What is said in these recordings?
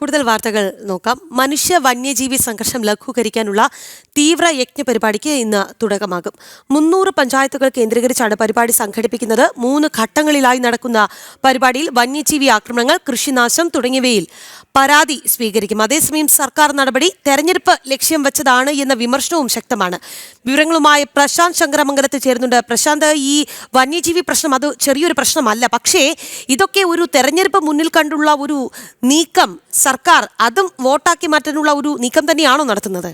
കൂടുതൽ വാർത്തകൾ നോക്കാം. മനുഷ്യ വന്യജീവി സംഘർഷം ലഘൂകരിക്കാനുള്ള തീവ്ര യജ്ഞ പരിപാടിക്ക് ഇന്ന് തുടക്കമാകും. മുന്നൂറ് പഞ്ചായത്തുകൾ കേന്ദ്രീകരിച്ചാണ് പരിപാടി സംഘടിപ്പിക്കുന്നത്. മൂന്ന് ഘട്ടങ്ങളിലായി നടക്കുന്ന പരിപാടിയിൽ വന്യജീവി ആക്രമണങ്ങൾ കൃഷിനാശം തുടങ്ങിയവയിൽ പരാതി സ്വീകരിക്കും. അതേസമയം സർക്കാർ നടപടി തെരഞ്ഞെടുപ്പ് ലക്ഷ്യം വെച്ചതാണ് എന്ന വിമർശനവും ശക്തമാണ്. വിവരങ്ങളുമായി പ്രശാന്ത് ശങ്കരമംഗലത്ത് ചേരുന്നുണ്ട്. പ്രശാന്ത് ഈ വന്യജീവി പ്രശ്നം അത് ചെറിയൊരു പ്രശ്നമല്ല. പക്ഷേ ഇതൊക്കെ ഒരു തെരഞ്ഞെടുപ്പ് മുന്നിൽ കണ്ടുള്ള ഒരു നീക്കം സർക്കാർ അതും വോട്ടാക്കി മാറ്റാനുള്ള ഒരു നീക്കം തന്നെയാണോ നടത്തുന്നത്?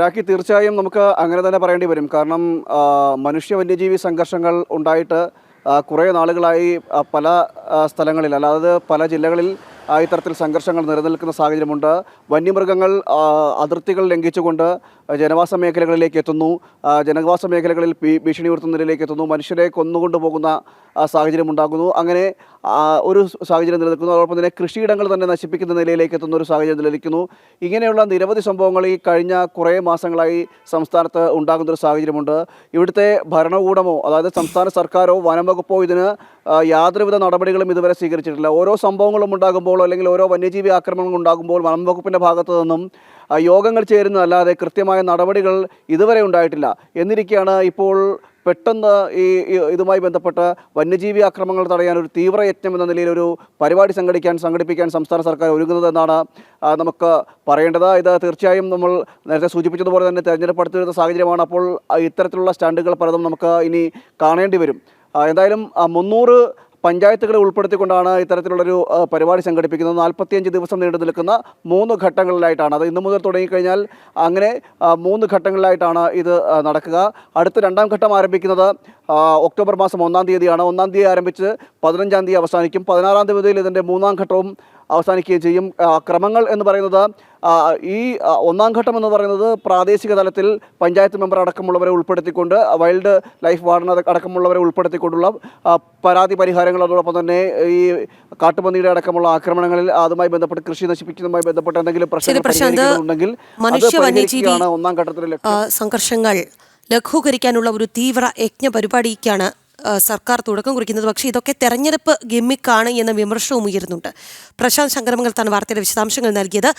രാഖി തീർച്ചയായും നമുക്ക് അങ്ങനെ തന്നെ പറയേണ്ടി വരും. കാരണം മനുഷ്യ വന്യജീവി സംഘർഷങ്ങൾ ഉണ്ടായിട്ട് കുറേ നാളുകളായി പല സ്ഥലങ്ങളിൽ അല്ലാതെ പല ജില്ലകളിൽ ഇത്തരത്തിൽ സംഘർഷങ്ങൾ നിലനിൽക്കുന്ന സാഹചര്യമുണ്ട്. വന്യമൃഗങ്ങൾ അതിർത്തികൾ ലംഘിച്ചുകൊണ്ട് ജനവാസ മേഖലകളിലേക്ക് എത്തുന്നു. ജനവാസ മേഖലകളിൽ ഭീഷണി ഉയർത്തുന്നതിലേക്ക് എത്തുന്നു. മനുഷ്യരെ കൊന്നുകൊണ്ടു പോകുന്ന സാഹചര്യം ഉണ്ടാകുന്നു അങ്ങനെ ഒരു സാഹചര്യം നിലനിൽക്കുന്നു. അതോടൊപ്പം തന്നെ കൃഷിയിടങ്ങൾ തന്നെ നശിപ്പിക്കുന്ന നിലയിലേക്ക് എത്തുന്ന ഒരു സാഹചര്യം നിലനിൽക്കുന്നു. ഇങ്ങനെയുള്ള നിരവധി സംഭവങ്ങൾ ഈ കഴിഞ്ഞ കുറേ മാസങ്ങളായി സംസ്ഥാനത്ത് ഉണ്ടാകുന്ന ഒരു സാഹചര്യമുണ്ട്. ഇവിടുത്തെ ഭരണകൂടമോ അതായത് സംസ്ഥാന സർക്കാരോ വനം വകുപ്പോ ഇതിന് യാതൊരുവിധ നടപടികളും ഇതുവരെ സ്വീകരിച്ചിട്ടില്ല. ഓരോ സംഭവങ്ങളും ഉണ്ടാകുമ്പോൾ അല്ലെങ്കിൽ ഓരോ വന്യജീവി ആക്രമണങ്ങൾ ഉണ്ടാകുമ്പോൾ വനം വകുപ്പിന്റെ ഭാഗത്തു നിന്നും യോഗങ്ങൾ ചേരുന്നതല്ലാതെ കൃത്യമായ നടപടികൾ ഇതുവരെ ഉണ്ടായിട്ടില്ല. എന്നിരിക്കെയാണ് ഇപ്പോൾ പെട്ടെന്ന് ഈ ഇതുമായി ബന്ധപ്പെട്ട് വന്യജീവി ആക്രമണങ്ങൾ തടയാൻ ഒരു തീവ്ര യജ്ഞം എന്ന നിലയിൽ ഒരു പരിപാടി സംഘടിക്കാൻ സംഘടിപ്പിക്കാൻ സംസ്ഥാന സർക്കാർ ഒരുങ്ങുന്നതെന്നാണ് നമുക്ക് പറയേണ്ടത്. ഇത് തീർച്ചയായും നമ്മൾ നേരത്തെ സൂചിപ്പിച്ചതുപോലെ തന്നെ തെരഞ്ഞെടുപ്പ് അടുത്തിരുന്ന സാഹചര്യമാണ്. അപ്പോൾ ഇത്തരത്തിലുള്ള സ്റ്റാൻഡുകൾ പലതും നമുക്ക് ഇനി കാണേണ്ടി വരും. എന്തായാലും മുന്നൂറ് പഞ്ചായത്തുകളെ ഉൾപ്പെടുത്തിക്കൊണ്ടാണ് ഇത്തരത്തിലുള്ളൊരു പരിപാടി സംഘടിപ്പിക്കുന്നത്. നാൽപ്പത്തിയഞ്ച് ദിവസം നീണ്ടു നിൽക്കുന്ന മൂന്ന് ഘട്ടങ്ങളിലായിട്ടാണ് അത്. ഇന്നു മുതൽ തുടങ്ങിക്കഴിഞ്ഞാൽ അങ്ങനെ മൂന്ന് ഘട്ടങ്ങളിലായിട്ടാണ് ഇത് നടക്കുക. അടുത്ത രണ്ടാം ഘട്ടം ആരംഭിക്കുന്നത് ഒക്ടോബർ മാസം ഒന്നാം തീയതിയാണ്. ഒന്നാം തീയതി ആരംഭിച്ച് പതിനഞ്ചാം തീയതി അവസാനിക്കും. പതിനാറാം തീയതി മുതൽ ഇതിന്റെ മൂന്നാം ഘട്ടവും അവസാനിക്കുകയും ചെയ്യും. ക്രമങ്ങൾ എന്ന് പറയുന്നത് ഈ ഒന്നാം ഘട്ടം എന്ന് പറയുന്നത് പ്രാദേശിക തലത്തിൽ പഞ്ചായത്ത് മെമ്പർ അടക്കമുള്ളവരെ ഉൾപ്പെടുത്തിക്കൊണ്ട് വൈൽഡ് ലൈഫ് വാർഡൻ അടക്കമുള്ളവരെ ഉൾപ്പെടുത്തിക്കൊണ്ടുള്ള പരാതി പരിഹാരങ്ങൾ അതോടൊപ്പം തന്നെ ഈ കാട്ടുപന്നിയുടെ അടക്കമുള്ള ആക്രമണങ്ങളിൽ അതുമായി ബന്ധപ്പെട്ട് കൃഷി നശിപ്പിക്കുന്നതുമായി ബന്ധപ്പെട്ട് എന്തെങ്കിലും പ്രശ്നങ്ങൾ പരിഹരിക്കുകയാണ് ഒന്നാം സംഘർഷങ്ങൾ. ലഘൂകരിക്കാനുള്ള ഒരു തീവ്ര യജ്ഞ പരിപാടിക്കാണ് സർക്കാർ തുടക്കം കുറിക്കുന്നത്. പക്ഷേ ഇതൊക്കെ തെരഞ്ഞെടുപ്പ് ഗിമ്മിക്കാണ് എന്ന വിമർശനവും ഉയരുന്നുണ്ട്. പ്രശാന്ത് ശങ്കരമംഗൽ തന്നെ വാർത്തയുടെ വിശദാംശങ്ങൾ നൽകിയത്.